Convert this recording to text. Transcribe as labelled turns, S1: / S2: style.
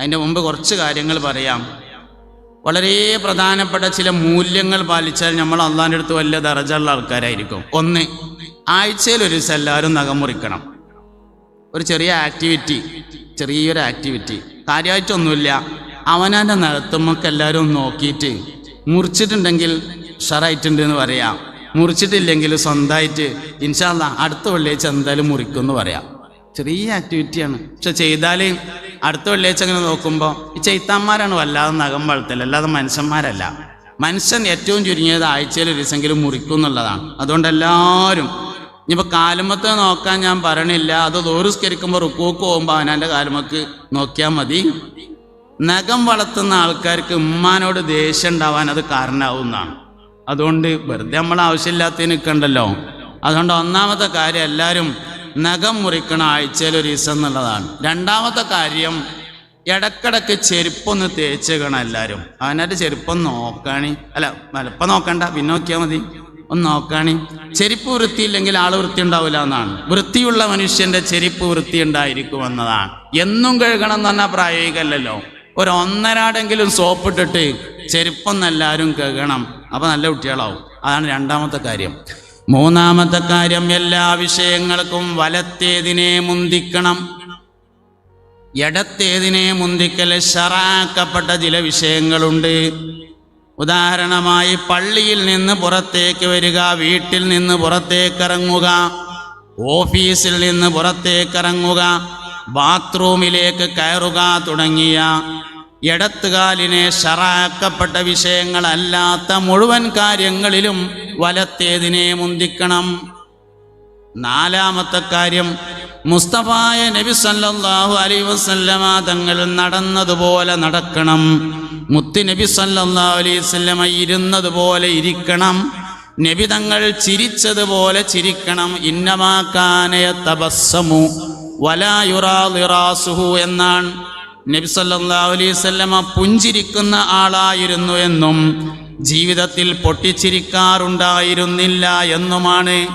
S1: അതിന്റെ മുമ്പ് കുറച്ച് കാര്യങ്ങൾ പറയാം. വളരെ പ്രധാനപ്പെട്ട ചില മൂല്യങ്ങൾ പാലിച്ചാൽ നമ്മൾ അള്ളാന്റെ അടുത്ത് വലിയ ദറജുള്ള ആൾക്കാരായിരിക്കും. ഒന്ന് ആഴ്ചയിൽ ഒരു ദിവസം എല്ലാവരും നഖം മുറിക്കണം. ഒരു ചെറിയ ആക്ടിവിറ്റി ചെറിയൊരു ആക്ടിവിറ്റി കാര്യമായിട്ടൊന്നുമില്ല. അവനാന്റെ നഖത്തുമ്മക്ക് എല്ലാവരും നോക്കിയിട്ട് മുറിച്ചിട്ടുണ്ടെങ്കിൽ ഷറായിട്ടുണ്ട് എന്ന് പറയാം. മുറിച്ചിട്ടില്ലെങ്കിൽ സ്വന്തമായിട്ട് ഇൻഷാല്ല അടുത്ത വെള്ളിയാഴ്ച എന്തായാലും മുറിക്കും എന്ന് പറയാം. ചെറിയ ആക്ടിവിറ്റിയാണ് പക്ഷെ ചെയ്താൽ അടുത്ത വെള്ളിയാഴ്ച അങ്ങനെ നോക്കുമ്പോൾ ഈ ചെയ്ത്താന്മാരാണ് വല്ലാതെ നഖം വളർത്തൽ അല്ലാതെ മനുഷ്യന്മാരല്ല. മനുഷ്യൻ ഏറ്റവും ചുരുങ്ങിയത് ആഴ്ചയിൽ ഒരു ദിവസമെങ്കിലും മുറിക്കും എന്നുള്ളതാണ്. അതുകൊണ്ട് എല്ലാവരും ഇനിയിപ്പോൾ കാലുമത്ത് നോക്കാൻ ഞാൻ പറയണില്ല. അത് ദൂരസ്കരിക്കുമ്പോൾ റുക്കൂക്ക് പോകുമ്പോൾ അവനാന്റെ കാലുമക്ക് നോക്കിയാൽ മതി. നഖം വളർത്തുന്ന ആൾക്കാർക്ക് ഉമ്മാനോട് ദേഷ്യം ഉണ്ടാവാൻ അത് കാരണമാവുന്നതാണ് അതുകൊണ്ട് വെറുതെ നമ്മൾ ആവശ്യമില്ലാത്തതിന് നിൽക്കണ്ടല്ലോ അതുകൊണ്ട് ഒന്നാമത്തെ കാര്യം എല്ലാവരും നഖം മുറിക്കണ ആഴ്ചയിൽ ഒരു ദിവസം എന്നുള്ളതാണ്. രണ്ടാമത്തെ കാര്യം ഇടക്കിടക്ക് ചെരുപ്പൊന്ന് തേച്ചേക്കണം എല്ലാവരും അവനായിട്ട് ചെരുപ്പൊന്ന് നോക്കാണി. അല്ല വലപ്പം നോക്കണ്ട പിന്നെ നോക്കിയാൽ മതി. ഒന്ന് നോക്കാണി. ചെരുപ്പ് വൃത്തിയില്ലെങ്കിൽ ആൾ വൃത്തി ഉണ്ടാവില്ല എന്നാണ്. വൃത്തിയുള്ള മനുഷ്യന്റെ ചെരുപ്പ് വൃത്തി ഉണ്ടായിരിക്കും എന്നതാണ്. എന്നും കഴുകണം എന്ന് പറഞ്ഞാൽ പ്രായോഗികമല്ലല്ലോ ഒരു ഒന്നരാടെങ്കിലും സോപ്പിട്ടിട്ട് ചെരുപ്പൊന്നെല്ലാവരും കഴുകണം. അപ്പൊ നല്ല കുട്ടികളാവും. അതാണ് രണ്ടാമത്തെ കാര്യം. മൂന്നാമത്തെ കാര്യം എല്ലാ വിഷയങ്ങൾക്കും വലത്തേതിനെ മുന്തിക്കണം. ഇടത്തേതിനെ മുന്തിക്കൽ ഷറാക്കപ്പെട്ട ചില വിഷയങ്ങളുണ്ട്. ഉദാഹരണമായി പള്ളിയിൽ നിന്ന് പുറത്തേക്ക് വരിക വീട്ടിൽ നിന്ന് പുറത്തേക്കിറങ്ങുക ഓഫീസിൽ നിന്ന് പുറത്തേക്കിറങ്ങുക ബാത്റൂമിലേക്ക് കയറുക തുടങ്ങിയ ഇടത്തുകാലിനെ ഷറാക്കപ്പെട്ട വിഷയങ്ങളല്ലാത്ത മുഴുവൻ കാര്യങ്ങളിലും വലത്തേതിനെ മുന്തിക്കണം. നാലാമത്തെ കാര്യം മുസ്തഫായ നബി സല്ലാഹു അലൈ വസല്ലമ തങ്ങൾ നടന്നതുപോലെ നടക്കണം. മുത്തി നബി സല്ലാഹു അലൈഹി വസല്ലമ ഇരുന്നതുപോലെ ഇരിക്കണം. നബി തങ്ങൾ ചിരിച്ചതുപോലെ ചിരിക്കണം. ഇന്നമാക്കാനയ തബസ്സമു വലായുറാസുഹു എന്നാണ് നബി സല്ലല്ലാഹു അലൈഹി വസല്ലമ പുഞ്ചിരിക്കുന്ന ആളായിരുന്നു എന്നും ജീവിതത്തിൽ പൊട്ടിച്ചിരിക്കാറുണ്ടായിരുന്നില്ല എന്നുമാണ്